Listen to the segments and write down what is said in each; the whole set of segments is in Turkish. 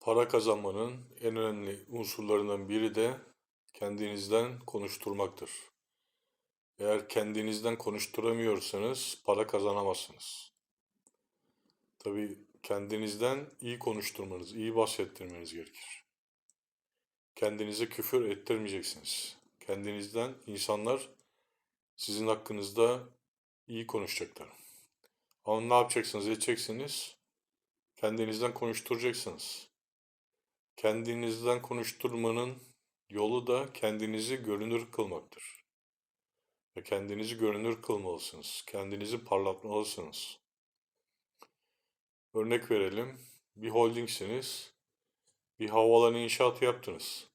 Para kazanmanın en önemli unsurlarından biri de kendinizden konuşturmaktır. Eğer kendinizden konuşturamıyorsanız para kazanamazsınız. Tabii kendinizden iyi konuşturmanız, iyi bahsettirmeniz gerekir. Kendinize küfür ettirmeyeceksiniz. Kendinizden insanlar sizin hakkınızda iyi konuşacaklar. Ama ne yapacaksınız, edeceksiniz? Kendinizden konuşturacaksınız. Kendinizden konuşturmanın yolu da kendinizi görünür kılmaktır. Ve kendinizi görünür kılmalısınız. Kendinizi parlatmalısınız. Örnek verelim. Bir holdingsiniz. Bir havaalanı inşaatı yaptınız.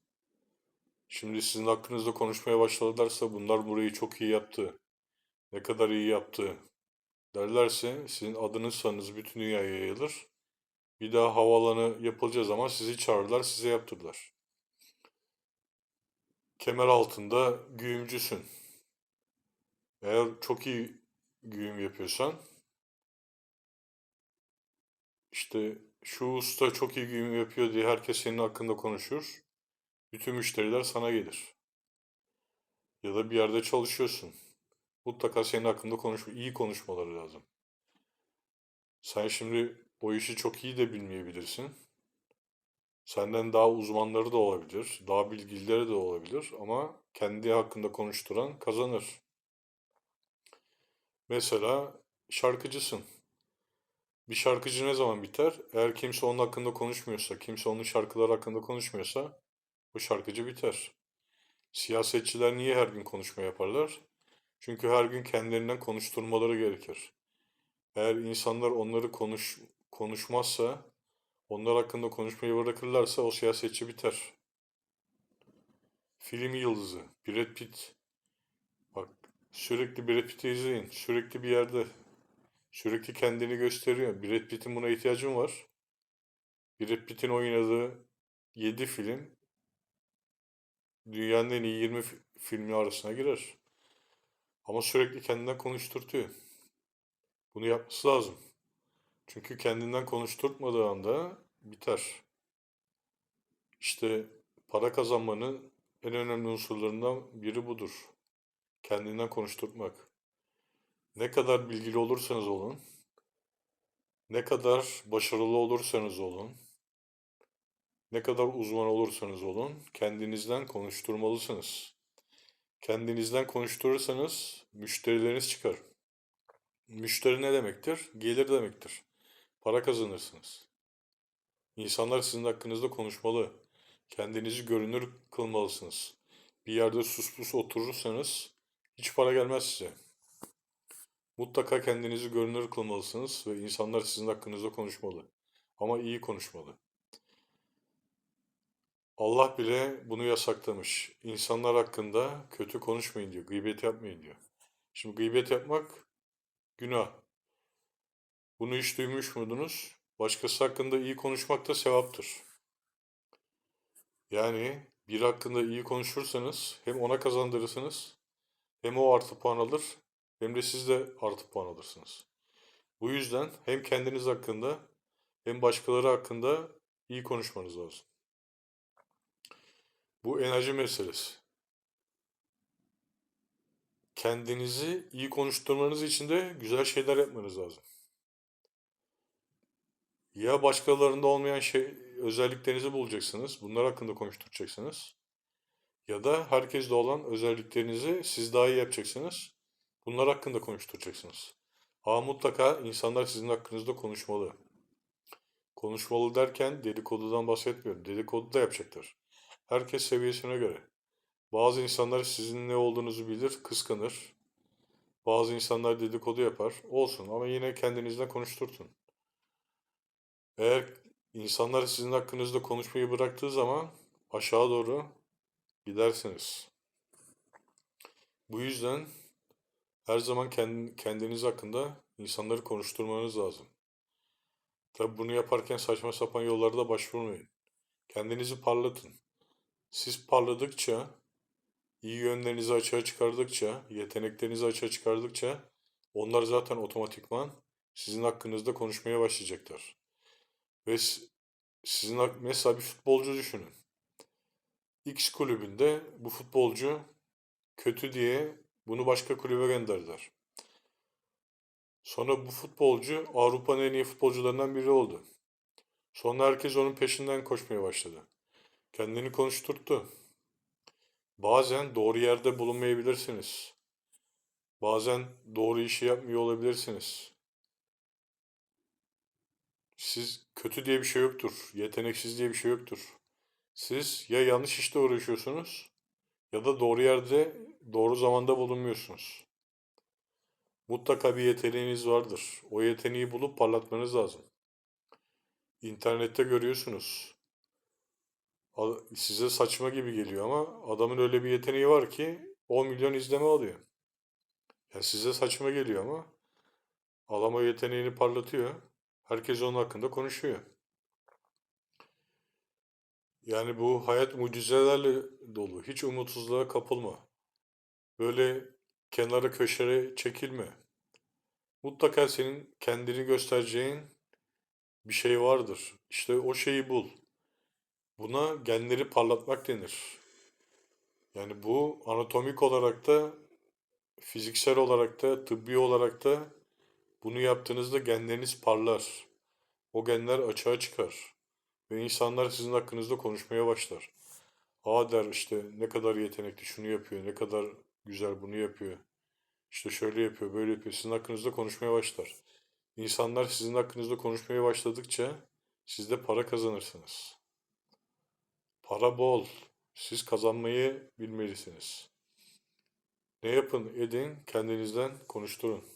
Şimdi sizin hakkınızda konuşmaya başladılarsa bunlar burayı çok iyi yaptı. Ne kadar iyi yaptı derlerse sizin adınız sanınız bütün dünyaya yayılır. Bir daha havaalanı yapılacağı zaman sizi çağırırlar, size yaptırırlar. Kemer altında güğümcüsün. Eğer çok iyi güğüm yapıyorsan, işte şu usta çok iyi güğüm yapıyor diye herkes senin hakkında konuşur. Bütün müşteriler sana gelir. Ya da bir yerde çalışıyorsun. Mutlaka senin hakkında konuş, iyi konuşmaları lazım. Sen şimdi o işi çok iyi de bilmeyebilirsin. Senden daha uzmanları da olabilir, daha bilgilileri de olabilir ama kendi hakkında konuşturan kazanır. Mesela şarkıcısın. Bir şarkıcı ne zaman biter? Eğer kimse onun hakkında konuşmuyorsa, kimse onun şarkıları hakkında konuşmuyorsa o şarkıcı biter. Siyasetçiler niye her gün konuşma yaparlar? Çünkü her gün kendilerinden konuşturmaları gerekir. Eğer insanlar onları konuş konuşmazsa, onlar hakkında konuşmayı bırakırlarsa o siyasetçi biter. Film yıldızı, Brad Pitt. Bak sürekli Brad Pitt'i izleyin. Sürekli bir yerde. Sürekli kendini gösteriyor. Brad Pitt'in buna ihtiyacı mı var? Brad Pitt'in oynadığı 7 film dünyanın en iyi 20 fi- filmi arasına girer. Ama sürekli kendinden konuşturtuyor. Bunu yapması lazım. Çünkü kendinden konuşturtmadığı anda biter. İşte para kazanmanın en önemli unsurlarından biri budur. Kendinden konuşturtmak. Ne kadar bilgili olursanız olun, ne kadar başarılı olursanız olun, ne kadar uzman olursanız olun, kendinizden konuşturmalısınız. Kendinizden konuşturursanız müşterileriniz çıkar. Müşteri ne demektir? Gelir demektir. Para kazanırsınız. İnsanlar sizin hakkınızda konuşmalı. Kendinizi görünür kılmalısınız. Bir yerde sus pus oturursanız hiç para gelmez size. Mutlaka kendinizi görünür kılmalısınız ve insanlar sizin hakkınızda konuşmalı. Ama iyi konuşmalı. Allah bile bunu yasaklamış. İnsanlar hakkında kötü konuşmayın diyor. Gıybet yapmayın diyor. Şimdi gıybet yapmak günah. Bunu hiç duymuş muydunuz? Başkası hakkında iyi konuşmak da sevaptır. Yani bir hakkında iyi konuşursanız hem ona kazandırırsınız hem o artı puan alır hem de siz de artı puan alırsınız. Bu yüzden hem kendiniz hakkında hem başkaları hakkında iyi konuşmanız lazım. Bu enerji meselesi. Kendinizi iyi konuşturmanız için de güzel şeyler yapmanız lazım. Ya başkalarında olmayan şey özelliklerinizi bulacaksınız. Bunlar hakkında konuşturacaksınız. Ya da herkeste olan özelliklerinizi siz daha iyi yapacaksınız. Bunlar hakkında konuşturacaksınız. Ama mutlaka insanlar sizin hakkınızda konuşmalı. Konuşmalı derken dedikodudan bahsetmiyorum. Dedikodu da yapacaklar. Herkes seviyesine göre. Bazı insanlar sizin ne olduğunuzu bilir, kıskanır. Bazı insanlar dedikodu yapar. Olsun ama yine kendinizle konuşturtun. Eğer insanlar sizin hakkınızda konuşmayı bıraktığı zaman aşağı doğru gidersiniz. Bu yüzden her zaman kend- kendiniz hakkında insanları konuşturmanız lazım. Tabi bunu yaparken saçma sapan yollara da başvurmayın. Kendinizi parlatın. Siz parladıkça, iyi yönlerinizi açığa çıkardıkça, yeteneklerinizi açığa çıkardıkça onlar zaten otomatikman sizin hakkınızda konuşmaya başlayacaklar. Ve sizin mesela bir futbolcu düşünün. X kulübünde bu futbolcu kötü diye bunu başka kulübe gönderdiler. Sonra bu futbolcu Avrupa'nın en iyi futbolcularından biri oldu. Sonra herkes onun peşinden koşmaya başladı. Kendini konuşturttu. Bazen doğru yerde bulunmayabilirsiniz. Bazen doğru işi yapmıyor olabilirsiniz. Siz kötü diye bir şey yoktur. Yeteneksiz diye bir şey yoktur. Siz ya yanlış işte uğraşıyorsunuz ya da doğru yerde doğru zamanda bulunmuyorsunuz. Mutlaka bir yeteneğiniz vardır. O yeteneği bulup parlatmanız lazım. İnternette görüyorsunuz. Size saçma gibi geliyor ama adamın öyle bir yeteneği var ki 10 milyon izleme alıyor. Yani size saçma geliyor ama adam o yeteneğini parlatıyor. Herkes onun hakkında konuşuyor. Yani bu hayat mucizelerle dolu. Hiç umutsuzluğa kapılma. Böyle kenara köşere çekilme. Mutlaka senin kendini göstereceğin bir şey vardır. İşte o şeyi bul. Buna genleri parlatmak denir. Yani bu anatomik olarak da, fiziksel olarak da, tıbbi olarak da bunu yaptığınızda genleriniz parlar. O genler açığa çıkar. Ve insanlar sizin hakkınızda konuşmaya başlar. Aa der işte ne kadar yetenekli şunu yapıyor, ne kadar güzel bunu yapıyor. İşte şöyle yapıyor, böyle yapıyor. Sizin hakkınızda konuşmaya başlar. İnsanlar sizin hakkınızda konuşmaya başladıkça siz de para kazanırsınız. Para bol. Siz kazanmayı bilmelisiniz. Ne yapın edin kendinizden konuşturun.